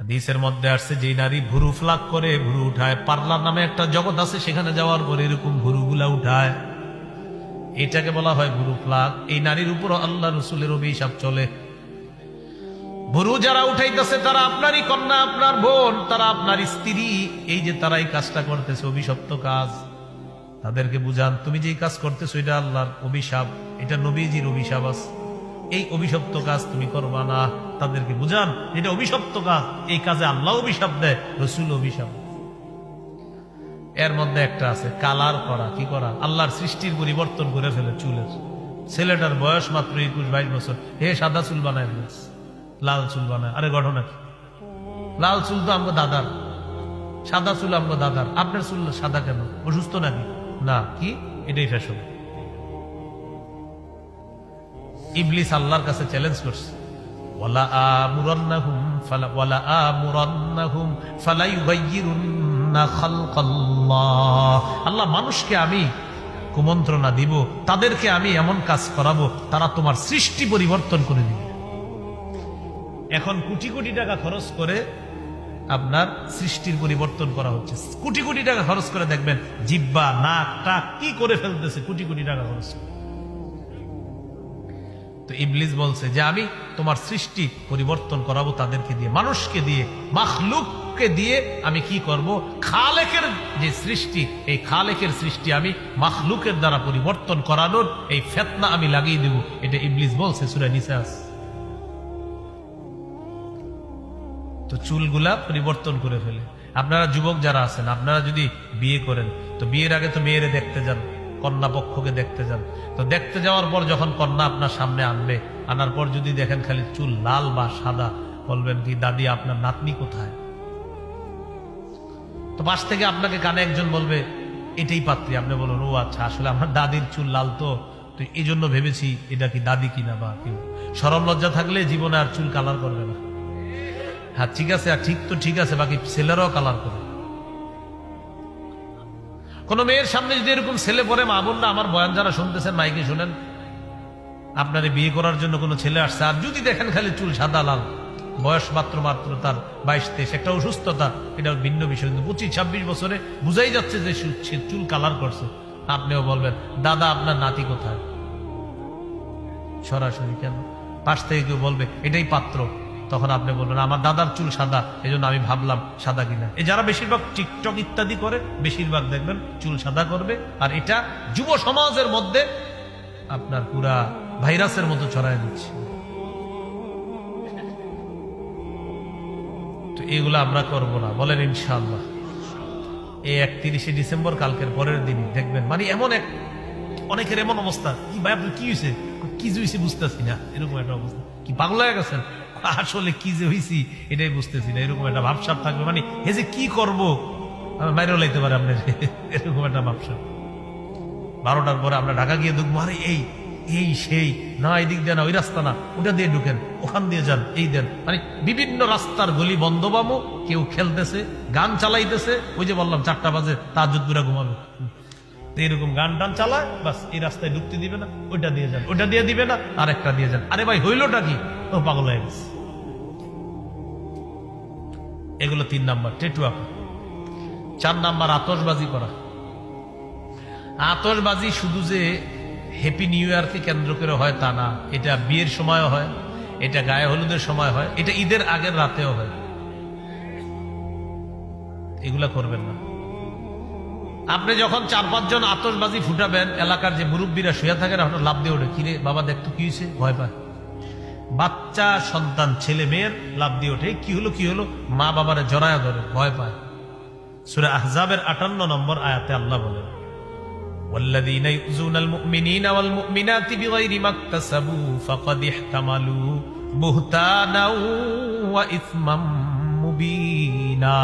হাদিসের মধ্যে আসছে যে নারী ভুরু ফ্লাক করে, ভুরু উঠায় পার্লার নামে একটা জগৎ আছে, সেখানে যাওয়ার পরে এরকম ভুরুগুলা উঠায়। এটাকে বলা হয় ভুরু ফ্লাক। এই নারীর উপর আল্লাহ রসুলের অভিশাপ চলে। ভুরু যারা উঠাইতেছে, তারা আপনারই কন্যা, আপনার বোন, তারা আপনার স্ত্রী। এই যে তারা এই কাজটা করতেছে, অভিশপ্ত কাজ। তাদেরকে বুঝান, তুমি যে কাজ করতেছো, এটা আল্লাহর অভিশাপ, এটা নবীজির অভিশাপ আছে। এই অভিশপ্ত কাজ তুমি করবা না। তাদেরকে বুঝান, এটা অভিশপ্ত কাজ। এই কাজে আল্লাহ অভিশাপ দেয়, রসুল অভিশাপ। এর মধ্যে একটা আছে, কালার করা, কি করা? আল্লাহর সৃষ্টির পরিবর্তন করে ফেলে চুলের। ছেলেটার বয়স মাত্র একুশ, বাইশ বছর। হে সাদা চুল বানায় লাল চুল বানায়। আরে ঘটনা কি লাল চুল তো আমগো দাদার। সাদা চুল আমগো দাদার। আপনার চুল সাদা কেন? অসুস্থ নাকি? না, কি? এটাই ফ্যাশন ইবলিস আল্লাহর কাছে চ্যালেঞ্জ করছে। ওয়ালা আমুরান্নাহুম ফালা ওয়ালা আমুরান্নাহুম ফালা ইউগাইয়িরুন্না খালকাল্লাহ। আল্লাহ মানুষকে আমি কুমন্ত্রণা দিব, তাদেরকে আমি এমন কাজ করাবো, তারা তোমার সৃষ্টি পরিবর্তন করে দিবে। এখন কোটি কোটি টাকা খরচ করে আপনার সৃষ্টির পরিবর্তন করা হচ্ছে। কোটি কোটি টাকা খরচ করে দেখবেন জিব্বা নাক টাক কি করে ফেলতেছে, কোটি কোটি টাকা খরচ করে। তো ইবলিস বলছে যে আমি তোমার সৃষ্টি পরিবর্তন করাবো তাদেরকে দিয়ে, মানুষকে দিয়ে, মাখলুককে দিয়ে আমি কি করব? খালেকের যে সৃষ্টি, এই খালেকের সৃষ্টি আমি মাখলুকের দ্বারা পরিবর্তন করানোর এই ফেতনা আমি লাগিয়ে দেব। এটা ইবলিস বলছে সুরা নিসাস তো চুলগুলা পরিবর্তন করে ফেলে। আপনারা যুবক যারা আছেন, আপনারা যদি বিয়ে করেন, তো বিয়ের আগে তো মেয়েরে দেখতে যান। কন্যা পক্ষকে দেখতে যান। তো দেখতে যাওয়ার পর যখন কন্যা আপনার সামনে আনবে, আনার পর যদি দেখেন খালি চুল লাল বা সাদা, বলবেন কি, দাদি, আপনার নাতনি কোথায়? তো পাশ থেকে আপনাকে কানে একজন বলবে, এটাই পাত্রী। আপনি বলুন ও আচ্ছা আসলে আমার দাদির চুল লাল তো। তো এই জন্য ভেবেছি, এটা কি দাদি কিনা বা কেউ? সরম লজ্জা থাকলে জীবনে আর চুল কালার করবে না। হ্যাঁ ঠিক আছে, আর ঠিক তো ঠিক আছে, বাকি ছেলেরাও কালার করে কোন মেয়ের সামনে যদি এরকম ছেলে পরে মা বোনরা আমার বয়ান যারা শুনতেছেন, মাইকে শুনেন। আপনারে বিয়ে করার জন্য কোনো ছেলে আসছে? আর যদি দেখেন খালি চুল সাদা লাল, বয়স মাত্র মাত্র তার বাইশ, তেইশ, একটা অসুস্থতা, এটা ভিন্ন বিষয়। কিন্তু পঁচিশ, ছাব্বিশ বছরে বুঝাই যাচ্ছে যে সে- চুল কালার করছে। আপনিও বলবেন, দাদা, আপনার নাতি কোথায়? সরাসরি কেন? পাশ থেকে কেউ বলবে, এটাই পাত্র। তখন আপনি বলবেন আমার দাদার চুল সাদা এই আমি ভাবলাম সাদা কিনা। এই যারা বেশিরভাগ টিকটক ইত্যাদি করে, বেশিরভাগ দেখবেন চুল সাদা করবে, আর এটা যুব সমাজের মধ্যে আপনার পুরা ভাইরাসের মতো ছড়ায় দিচ্ছে। তো এগুলো আমরা করব না, বলেন ইনশাআল্লাহ। এই একত্রিশে ডিসেম্বর কালকের পরের দিনই, দেখবেন। মানে এমন এক, অনেকের এমন অবস্থা, কি ভাই, আপনার কি হয়েছে কি হয়েছে বুঝতেছি না। এরকম একটা অবস্থা। কি পাগল হয়ে গেছেন? আসলে কি যে হয়েছি এটাই বুঝতেছি না, এরকম একটা ভাবসাব থাকবে। মানে হে যে কি করব? মাইরেও লাইতে পারে আপনার, এরকম একটা ভাবসাব। বারোটার পরে আমরা ঢাকা গিয়ে ঢুকবো আরে এই এই সেই, না এই দিক দিয়ে না, ওই রাস্তা না, ওটা দিয়ে ঢুকেন, ওখান দিয়ে যান, এই দেন। মানে বিভিন্ন রাস্তার গলি বন্ধ পাবো, কেউ খেলতেছে, গান চালাইতেছে, ওই যে বললাম, চারটা বাজে, তাজুদ পুরা ঘুমাবে। এরকম গান টান চালায়, বাস, এই রাস্তায় ঢুকতে দিবে না, ওইটা দিয়ে যান, ওইটা দিয়ে দিবে না আর একটা দিয়ে যান। আরে ভাই, হইলোটা কি? ও পাগল হয়ে গেছে। এগুলো তিন নাম্বার, টেটুয়া চার নাম্বার আতসবাজি করা আতসবাজি শুধু যে হ্যাপি নিউ ইয়ারকে কেন্দ্র করে হয় তা না, এটা বিয়ের সময়ও হয়, এটা গায়ে হলুদের সময় হয়, এটা ঈদের আগের রাতেও হয়। এগুলা করবেন না। আপনি যখন চার পাঁচজন আতসবাজি ফুটাবেন, এলাকার যে মুরব্বীরা শুয়ে থাকেন, আপনার লাভ দিয়ে ওঠে, কিরে বাবা দেখতো কি হয়েছে ভয় পায়। বাচ্চা সন্তান ছেলে মেয়ের লাভ দিয়ে ওঠে কি হলো কি হলো মা বাবারে জড়ায়া ধরে ভয় পায় সুরা আহজাবের আটান্ন নম্বর আয়াতে আল্লাহ বলেন والذين يؤذون المؤمنين والمؤمنات بغير ما اكتسبوا فقد احتملوا بهتانا وإثما مبينا